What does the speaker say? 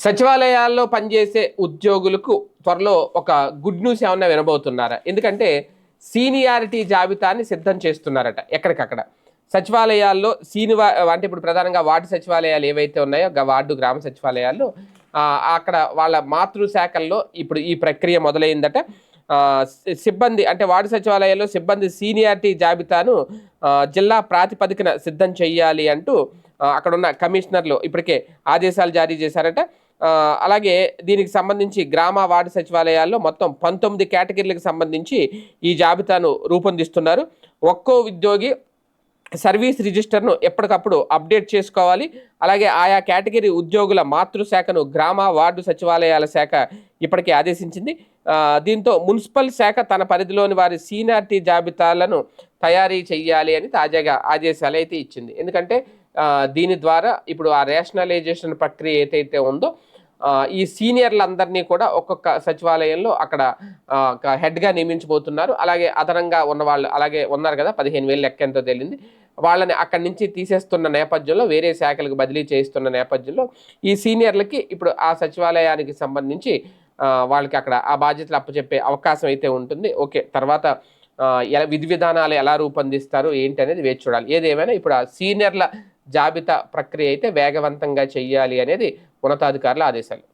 సచివాలయాల్లో పనిచేసే ఉద్యోగులకు త్వరలో ఒక గుడ్ న్యూస్ ఏమన్నా వినబోతున్నారా? ఎందుకంటే సీనియారిటీ జాబితాని సిద్ధం చేస్తున్నారట ఎక్కడికక్కడ. సచివాలయాల్లో సీనివా అంటే ఇప్పుడు ప్రధానంగా వార్డు సచివాలయాలు ఏవైతే ఉన్నాయో వార్డు గ్రామ సచివాలయాల్లో అక్కడ వాళ్ళ మాతృశాఖల్లో ఇప్పుడు ఈ ప్రక్రియ మొదలైందట. సిబ్బంది అంటే వార్డు సచివాలయాల్లో సిబ్బంది సీనియారిటీ జాబితాను జిల్లా ప్రాతిపదికన సిద్ధం చేయాలి అంటూ అక్కడున్న అక్కడ ఉన్న కమిషనర్లు ఇప్పటికే ఆదేశాలు జారీ చేశారట. అలాగే దీనికి సంబంధించి గ్రామ వార్డు సచివాలయాల్లో మొత్తం పంతొమ్మిది కేటగిరీలకు సంబంధించి ఈ జాబితాను రూపొందిస్తున్నారు. ఒక్కో ఉద్యోగి సర్వీస్ రిజిస్టర్ను ఎప్పటికప్పుడు అప్డేట్ చేసుకోవాలి. అలాగే ఆయా కేటగిరీ ఉద్యోగుల మాతృశాఖను గ్రామ వార్డు సచివాలయాల శాఖ ఇప్పటికే ఆదేశించింది. దీంతో మున్సిపల్ శాఖ తన పరిధిలోని వారి సీనియారిటీ జాబితాలను తయారీ చేయాలి అని తాజాగా ఆదేశాలు అయితే ఇచ్చింది. ఎందుకంటే దీని ద్వారా ఇప్పుడు ఆ రేషనలైజేషన్ ప్రక్రియ ఏదైతే ఉందో ఈ సీనియర్లందరినీ కూడా ఒక్కొక్క సచివాలయంలో అక్కడ హెడ్గా నియమించబోతున్నారు. అలాగే అదనంగా ఉన్న వాళ్ళు అలాగే ఉన్నారు కదా పదిహేను వేలు లెక్క ఎంతో వాళ్ళని అక్కడి నుంచి తీసేస్తున్న నేపథ్యంలో వేరే శాఖలకు బదిలీ చేస్తున్న నేపథ్యంలో ఈ సీనియర్లకి ఇప్పుడు ఆ సచివాలయానికి సంబంధించి వాళ్ళకి అక్కడ ఆ బాధ్యతలు అప్పచెప్పే అవకాశం అయితే ఉంటుంది. ఓకే తర్వాత ఎలా విధి విధానాలు ఎలా రూపొందిస్తారు ఏంటి అనేది వేచి చూడాలి. ఏదేమైనా ఇప్పుడు ఆ సీనియర్ల జాబితా ప్రక్రియ అయితే వేగవంతంగా చెయ్యాలి అనేది ఉన్నతాధికారుల ఆదేశాలు